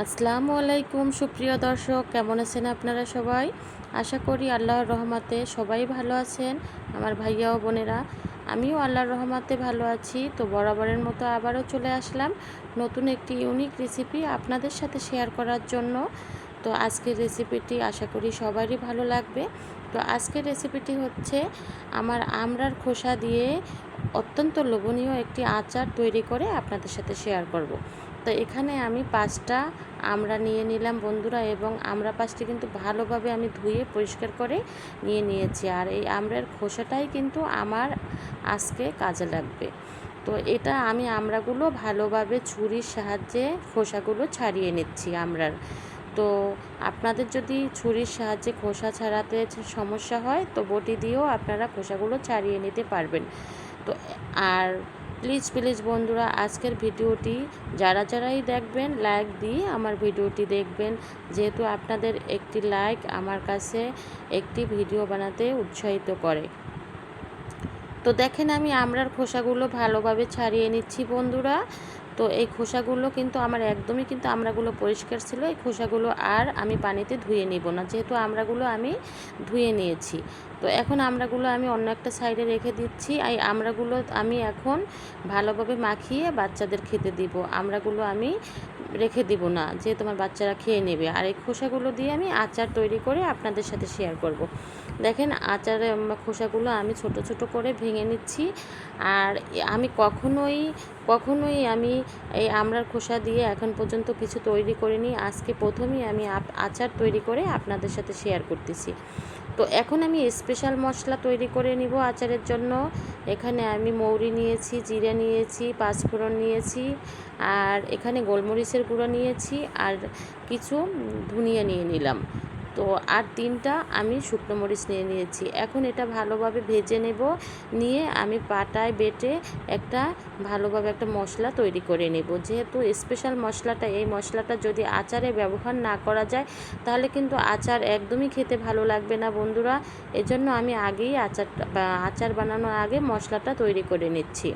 আসসালামু আলাইকুম, সুপ্রিয় দর্শক, কেমন আছেন আপনারা সবাই? আশা করি আল্লাহর রহমতে সবাই ভালো আছেন, আমার ভাইয়া ও বোনেরা। আমিও আল্লাহর রহমতে ভালো আছি, তো বরাবরের মতো আবারও চলে আসলাম নতুন একটি ইউনিক রেসিপি আপনাদের সাথে শেয়ার করার জন্য। তো আজকের রেসিপিটি আশা করি সবারই ভালো লাগবে। তো আজকের রেসিপিটি হচ্ছে আমার আমরার খোসা দিয়ে অত্যন্ত লোভনীয় একটি আচার তৈরি করে আপনাদের সাথে শেয়ার করব। তো এখানে আমি পাঁচটা আমরা নিয়ে নিলাম বন্ধুরা এবং আমরা পাঁচটি কিন্তু ভালোভাবে আমি ধুয়ে পরিষ্কার করে নিয়ে নিয়েছি। আর এই আমড়ার খোসাটাই কিন্তু আমার আজকে কাজে লাগবে। তো এটা আমি আমরাগুলো ভালোভাবে ছুরির সাহায্যে খোসাগুলো ছাড়িয়ে নিচ্ছি আমরার। তো আপনাদের যদি ছুরির সাহায্যে খোসা ছাড়াতে সমস্যা হয় তো বটি দিয়েও আপনারা খোসাগুলো ছাড়িয়ে নিতে পারবেন। তো আর প্লিজ প্লিজ বন্ধুরা, আজকের ভিডিওটি যারা যারাই দেখবেন, লাইক দিয়ে আমার ভিডিওটি দেখবেন। যেহেতু আপনাদের একটি লাইক আমার কাছে একটি ভিডিও বানাতে উৎসাহিত করে। তো দেখেন আমি আমরার খোসাগুলো ভালোভাবে ছাড়িয়ে নিচ্ছি বন্ধুরা। তো এই খোসাগুলো কিন্তু আমার একদমই কিন্তু আমরাগুলো পরিষ্কার ছিল, এই খোসাগুলো আর আমি পানিতে ধুয়ে নিব না। যেহেতু আমরাগুলো আমি ধুয়ে নিয়েছি, তো এখন আমরাগুলো আমি অন্য একটা সাইডে রেখে দিচ্ছি। এই আমরাগুলো আমি এখন ভালোভাবে মাখিয়ে বাচ্চাদের খেতে দিব। আমরাগুলো আমি রেখে দিব না, যেহেতু আমার বাচ্চারা খেয়ে নেবে। আর এই খোসাগুলো দিয়ে আমি আচার তৈরি করে আপনাদের সাথে শেয়ার করব। দেখেন আচারের খোসাগুলো আমি ছোট ছোট করে ভেঙে নিচ্ছি। আর আমি কখনোই কখনোই আমি এই আমড়ার খোসা দিয়ে এখন পর্যন্ত কিছু তৈরি করিনি। আজকে প্রথমেই আমি আচার তৈরি করে আপনাদের সাথে শেয়ার করতেছি। তো এখন আমি স্পেশাল মশলা তৈরি করে নিব আচারের জন্য। এখানে আমি মৌরি নিয়েছি, জিরা নিয়েছি, পাঁচফোড়ন নিয়েছি, আর এখানে গোলমরিচের গুঁড়ো নিয়েছি, আর কিছু ধনিয়া নিয়ে নিলাম। তো আর তিনটা আমি শুকনো মরিচ নিয়ে নিয়েছি। এখন এটা ভালোভাবে ভেজে নেব, নিয়ে আমি পাটায় বেটে একটা ভালোভাবে একটা মশলা তৈরি করে নেব। যেহেতু স্পেশাল মশলাটা, এই মশলাটা যদি আচারে ব্যবহার না করা যায়, তাহলে কিন্তু আচার একদমই খেতে ভালো লাগবে না বন্ধুরা। এজন্য আমি আগেই আচারটা আচার বানানোর আগে মশলাটা তৈরি করে নিচ্ছি।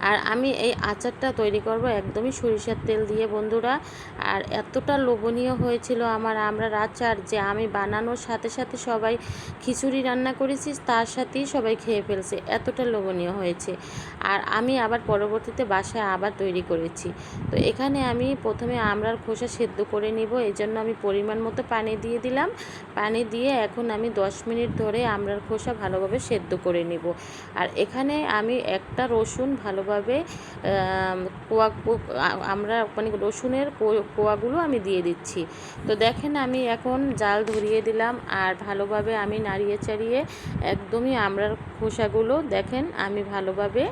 আর আমি এই আচারটা তৈরি করব একদমই সরিষার তেল দিয়ে, বন্ধুরা। আর এতটা লোভনীয় হয়েছিল আমার আমরা আচার যে আমি বানানোর সাথে সাথে সবাই খিচুড়ি রান্না করেছি, তার সাথেই সবাই খেয়ে ফেলছে। এতটা লোভনীয় হয়েছে। আর আমি আবার পরবর্তীতে বাসায় আবার তৈরি করেছি। তো এখানে আমি প্রথমে আমরার খোসা সেদ্ধ করে নিব। এই জন্য আমি পরিমাণ মতো পানি দিয়ে দিলাম। পানি দিয়ে এখন আমি দশ মিনিট ধরে আমরার খোসা ভালোভাবে সেদ্ধ করে নিব। আর এখানে আমি একটা রসুন ভালোভাবে ভালোভাবে কোয়া আমরা মানে রসুনের কোয়াগুলো আমি দিয়ে দিচ্ছি। তো দেখেন আমি এখন জাল ধরিয়ে দিলাম আর ভালোভাবে আমি নাড়িয়ে চাড়িয়ে একদমই আমরার খোসাগুলো দেখেন আমি ভালোভাবে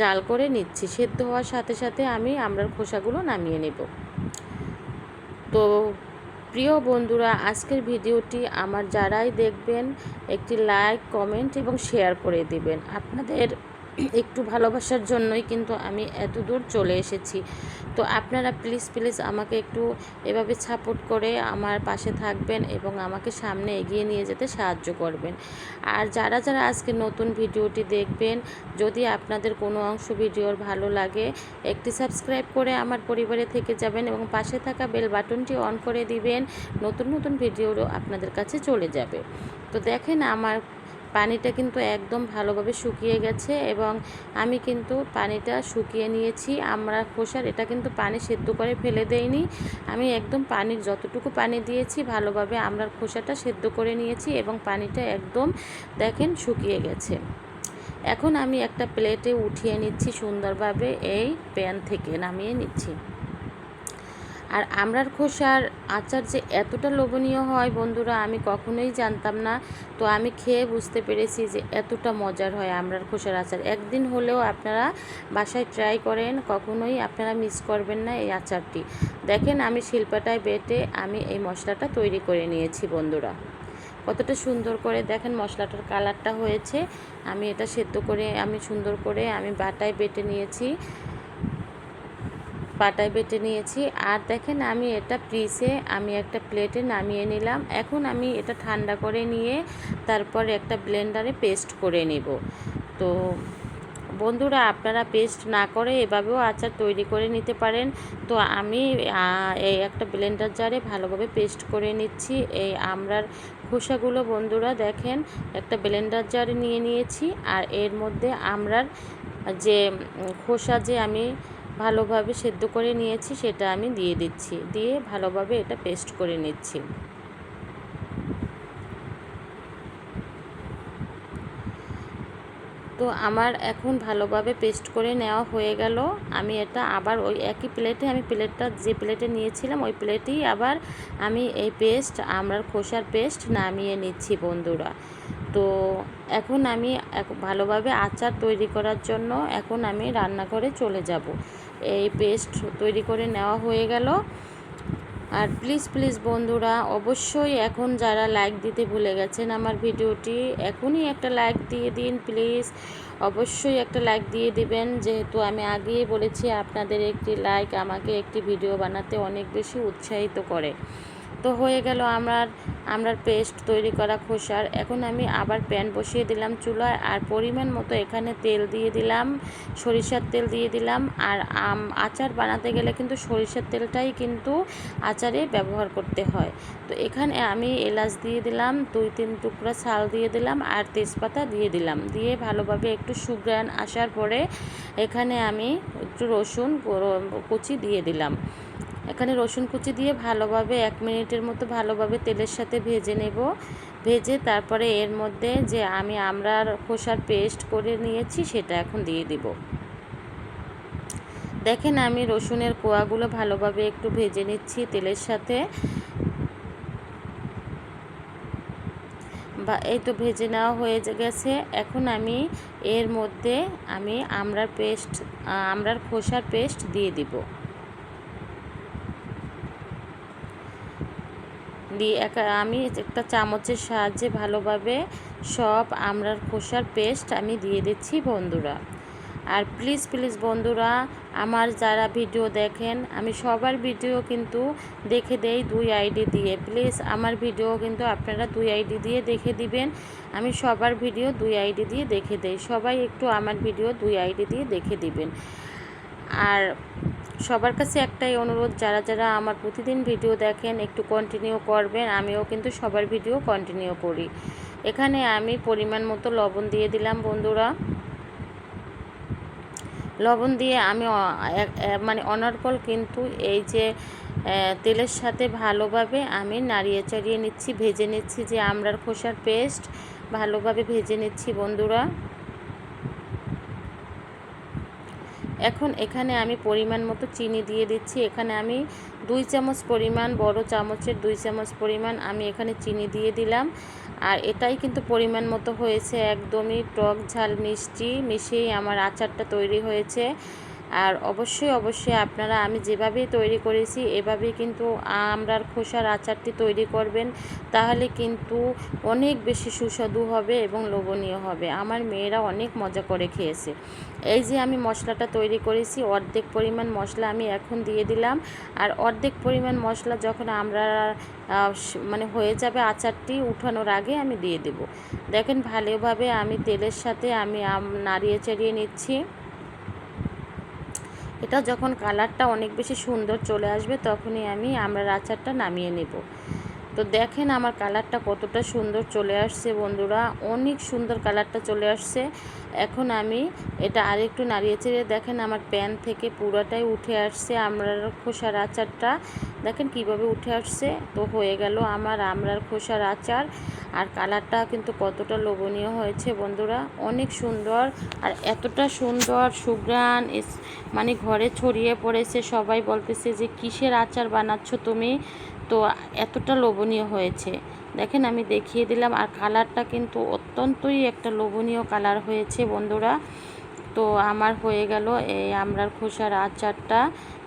জাল করে নিচ্ছি। সেদ্ধ হওয়ার সাথে সাথে আমি আমরার খোসাগুলো নামিয়ে নেব। তো প্রিয় বন্ধুরা, আজকের ভিডিওটি আমার যারাই দেখবেন, একটি লাইক, কমেন্ট এবং শেয়ার করে দিবেন। আপনাদের একটু ভালোবাসার জন্যই কিন্তু আমি এত দূর চলে এসেছি। তো আপনারা প্লিজ প্লিজ আমাকে একটু এভাবে সাপোর্ট করে আমার পাশে থাকবেন এবং আমাকে সামনে এগিয়ে নিয়ে যেতে সাহায্য করবেন। আর যারা যারা আজকে নতুন ভিডিওটি দেখবেন, যদি আপনাদের কোনো অংশ ভিডিওর ভালো লাগে, একটি সাবস্ক্রাইব করে আমার পরিবারে থেকে যাবেন এবং পাশে থাকা বেল বাটনটি অন করে দিবেন, নতুন নতুন ভিডিও আপনাদের কাছে চলে যাবে। তো দেখেন আমার পানিটা কিন্তু একদম ভালোভাবে শুকিয়ে গেছে এবং আমি কিন্তু পানিটা শুকিয়ে নিয়েছি। আমরা খোসার, এটা কিন্তু পানি সেদ্ধ করে ফেলে দেইনি। আমি একদম পানির যতটুকু পানি দিয়েছি, ভালোভাবে আমরা খোসাটা সেদ্ধ করে নিয়েছি এবং পানিটা একদম দেখেন শুকিয়ে গেছে। এখন আমি একটা প্লেটে উঠিয়ে নিচ্ছি সুন্দরভাবে, এই প্যান থেকে নামিয়ে নিচ্ছি। আর আমরার খোসার আচার যে এতটা লোভনীয় হয় বন্ধুরা, আমি কখনোই জানতাম না। তো আমি খেয়ে বুঝতে পেরেছি যে এতটা মজার হয় আমরার খোসার আচার। একদিন হলেও আপনারা বাসায় ট্রাই করেন, কখনোই আপনারা মিস করবেন না এই আচারটি। দেখেন আমি শিল্পাটায় বেটে আমি এই মশলাটা তৈরি করে নিয়েছি বন্ধুরা। কতটা সুন্দর করে দেখেন মশলাটার কালারটা হয়েছে। আমি এটা সেদ্ধ করে, আমি সুন্দর করে আমি বাটায় বেটে নিয়েছি। পাটায় বেটে নিয়েছি। আর দেখেন আমি এটা প্রিসে আমি একটা প্লেটে নামিয়ে নিলাম। এখন আমি এটা ঠান্ডা করে নিয়ে তারপর একটা ব্লেন্ডারে পেস্ট করে নিব। তো বন্ধুরা, আপনারা পেস্ট না করে এভাবেও আচার তৈরি করে নিতে পারেন। তো আমি এই একটা ব্লেন্ডার জারে ভালোভাবে পেস্ট করে নিচ্ছি। এই আমরার খোসাগুলো বন্ধুরা দেখেন, একটা ব্লেন্ডার জারে নিয়ে নিয়েছি। আর এর মধ্যে আমরার যে খোসা যে আমি ভালোভাবে সেদ্ধ করে নিয়েছি, সেটা আমি দিয়ে দিচ্ছি। দিয়ে ভালোভাবে এটা পেস্ট করে নিচ্ছি। তো আমার এখন ভালোভাবে পেস্ট করে নেওয়া হয়ে গেল। আমি এটা আবার ওই একই প্লেটে, আমি প্লেটটা, যে প্লেটে নিয়েছিলাম, ওই প্লেটেই আবার আমি এই পেস্ট, আমরার খোসার পেস্ট নামিয়ে নিচ্ছি বন্ধুরা। তো এখন আমি ভালোভাবে আচার তৈরি করার জন্য এখন আমি রান্নাঘরে চলে যাব। এই পেস্ট তৈরি করে নেওয়া হয়ে গেল। আর প্লিজ প্লিজ বন্ধুরা, অবশ্যই এখন যারা লাইক দিতে ভুলে গেছেন আমার ভিডিওটি, এখনই একটা লাইক দিয়ে দিন প্লিজ অবশ্যই একটা লাইক দিয়ে দিবেন। যেহেতু আমি আগেই বলেছি, আপনাদের একটি লাইক আমাকে একটি ভিডিও বানাতে অনেক বেশি উৎসাহিত করে। তো হয়ে গেল আমার আমরার পেস্ট তৈরি করা খোসার। এখন আমি আবার প্যান বসিয়ে দিলাম চুলায় আর পরিমাণ মতো এখানে তেল দিয়ে দিলাম, সরিষার তেল দিয়ে দিলাম। আর আম, আচার বানাতে গেলে কিন্তু সরিষার তেলটাই কিন্তু আচারে ব্যবহার করতে হয়। তো এখানে আমি এলাচ দিয়ে দিলাম, দুই তিন টুকরা ছাল দিয়ে দিলাম আর তেজপাতা দিয়ে দিলাম। দিয়ে ভালোভাবে একটু সুগ্রান আসার পরে এখানে আমি একটু রসুন কুচি দিয়ে দিলাম। এখানে রসুন কুচি দিয়ে ভালোভাবে এক মিনিটের মতো ভালোভাবে তেলের সাথে ভেজে নেব। ভেজে তারপরে এর মধ্যে যে আমি আমরার খোসার পেস্ট করে নিয়েছি সেটা এখন দিয়ে দিব। দেখেন আমি রসুনের কোয়াগুলো ভালোভাবে একটু ভেজে নিচ্ছি তেলের সাথে। বা এই তো ভেজে নেওয়া হয়ে গেছে। এখন আমি এর মধ্যে আমি আমরার পেস্ট আমরার খোসার পেস্ট দিয়ে দিব। দিয়ে একা, আমি একটা চামচের সাহায্যে ভালোভাবে সব আমরার খোসার পেস্ট আমি দিয়ে দিচ্ছি বন্ধুরা। আর প্লিজ প্লিজ বন্ধুরা, আমার যারা ভিডিও দেখেন, আমি সবার ভিডিও কিন্তু দেখে দেই দুই আইডি দিয়ে। প্লিজ আমার ভিডিও কিন্তু আপনারা দুই আইডি দিয়ে দেখে দিবেন। আমি সবার ভিডিও দুই আইডি দিয়ে দেখে দেই। সবাই একটু আমার ভিডিও দুই আইডি দিয়ে দেখে দিবেন। আর সবার কাছে একটাই অনুরোধ, যারা যারা আমার প্রতিদিন ভিডিও দেখেন, একটু কন্টিনিউ করবেন, আমিও কিন্তু সবার ভিডিও কন্টিনিউ করি। এখানে আমি পরিমাণ মতো লবণ দিয়ে দিলাম বন্ধুরা। লবণ দিয়ে আমি মানে অনর্গল কিন্তু এই যে তেলের সাথে ভালোভাবে আমি নাড়িয়ে চাড়িয়ে নিচ্ছি, ভেজে নিচ্ছি যে আমড়ার খোসার পেস্ট ভালোভাবে ভেজে নিচ্ছি বন্ধুরা। এখন এখানে আমি পরিমাণ মতো চিনি দিয়ে দিচ্ছি। এখানে আমি দুই চামচ পরিমাণ, বড় চামচের দুই চামচ পরিমাণ আমি এখানে চিনি দিয়ে দিলাম। আর এটাই কিন্তু পরিমাণ মতো হয়েছে, একদমই টক ঝাল মিষ্টি মিশিয়েই আমার আচারটা তৈরি হয়েছে। আর অবশ্যই অবশ্যই আপনারা, আমি যেভাবে তৈরি করেছি, এভাবেই কিন্তু আমরার খোসার আচারটি তৈরি করবেন, তাহলে কিন্তু অনেক বেশি সুস্বাদু হবে এবং লোভনীয় হবে। আমার মেয়েরা অনেক মজা করে খেয়েছে। এই যে আমি মশলাটা তৈরি করেছি, অর্ধেক পরিমাণ মশলা আমি এখন দিয়ে দিলাম। আর অর্ধেক পরিমাণ মশলা যখন আমরা মানে হয়ে যাবে আচারটি উঠানোর আগে আমি দিয়ে দেব। দেখেন ভালোভাবে আমি তেলের সাথে আমি, নাড়িয়ে চাড়িয়ে নিচ্ছি। এটা যখন কালারটা অনেক বেশি সুন্দর চলে আসবে তখনই আমি আমরা আচারটা নামিয়ে নেব। তো দেখেন আমার কালারটা কতটা সুন্দর চলে আসছে বন্ধুরা। অনেক সুন্দর কালারটা চলে আসছে। এখন আমি এটা আরেকটু নাড়িয়ে চেড়ে দেখেন আমার প্যান থেকে পুরোটাই উঠে আসছে আমরার খোসার আচারটা। দেখেন কীভাবে উঠে আসছে। তো হয়ে গেল আমার আমরার খোসার আচার। আর কালারটা কিন্তু কতটা লোভনীয় হয়েছে বন্ধুরা। অনেক সুন্দর আর এতটা সুন্দর সুগ্রান মানে ঘরে ছড়িয়ে পড়েছে। সবাই বলতেছে যে, কিসের আচার বানাচ্ছ তুমি? তো এতটা লোভনীয় হয়েছে। দেখেন, আমি দেখিয়ে দিলাম, আর কালারটা কিন্তু অত্যন্তই একটা লোভনীয় কালার হয়েছে বন্ধুরা। তো আমার হয়ে গেল এই আমরার খোসার আচারটা।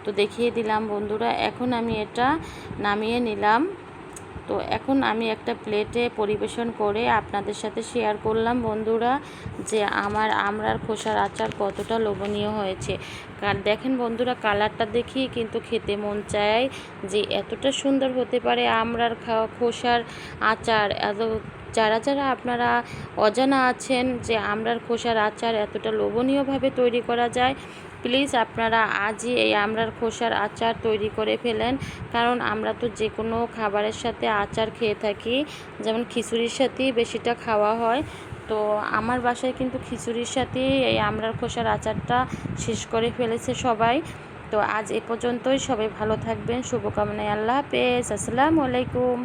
তো দেখিয়ে দিলাম বন্ধুরা, এখন আমি এটা নামিয়ে নিলাম। তো এখন আমি একটা প্লেটে পরিবেশন করে আপনাদের সাথে শেয়ার করলাম, বন্ধুরা, যে আমার আমরার খোসার আচার কতটা লোভনীয় হয়েছে। কার দেখেন বন্ধুরা কালারটা দেখি কিন্তু খেতে মন চায় যে এতটা সুন্দর হতে পারে আমরার খাওয়া খোসার আচার। এত যারা যারা আপনারা অজানা আছেন যে আমড়ার খোসার আচার এতটা লোভনীয়ভাবে তৈরি করা যায় প্লিজ আপনারা আজই এই আমড়ার খোসার আচার তৈরি করে ফেলেন। কারণ আমরা তো যে কোনো খাবারের সাথে আচার খেয়ে থাকি। যেমন খিচুড়ির সাথেই বেশিটা খাওয়া হয়। তো আমার বাসায় কিন্তু খিচুড়ির সাথে এই আমড়ার খোসার আচারটা শেষ করে ফেলেছে সবাই। তো আজ এ পর্যন্তই। সবাই ভালো থাকবেন। শুভকামনায় আল্লাহ হাফেজ। আসসালামু আলাইকুম।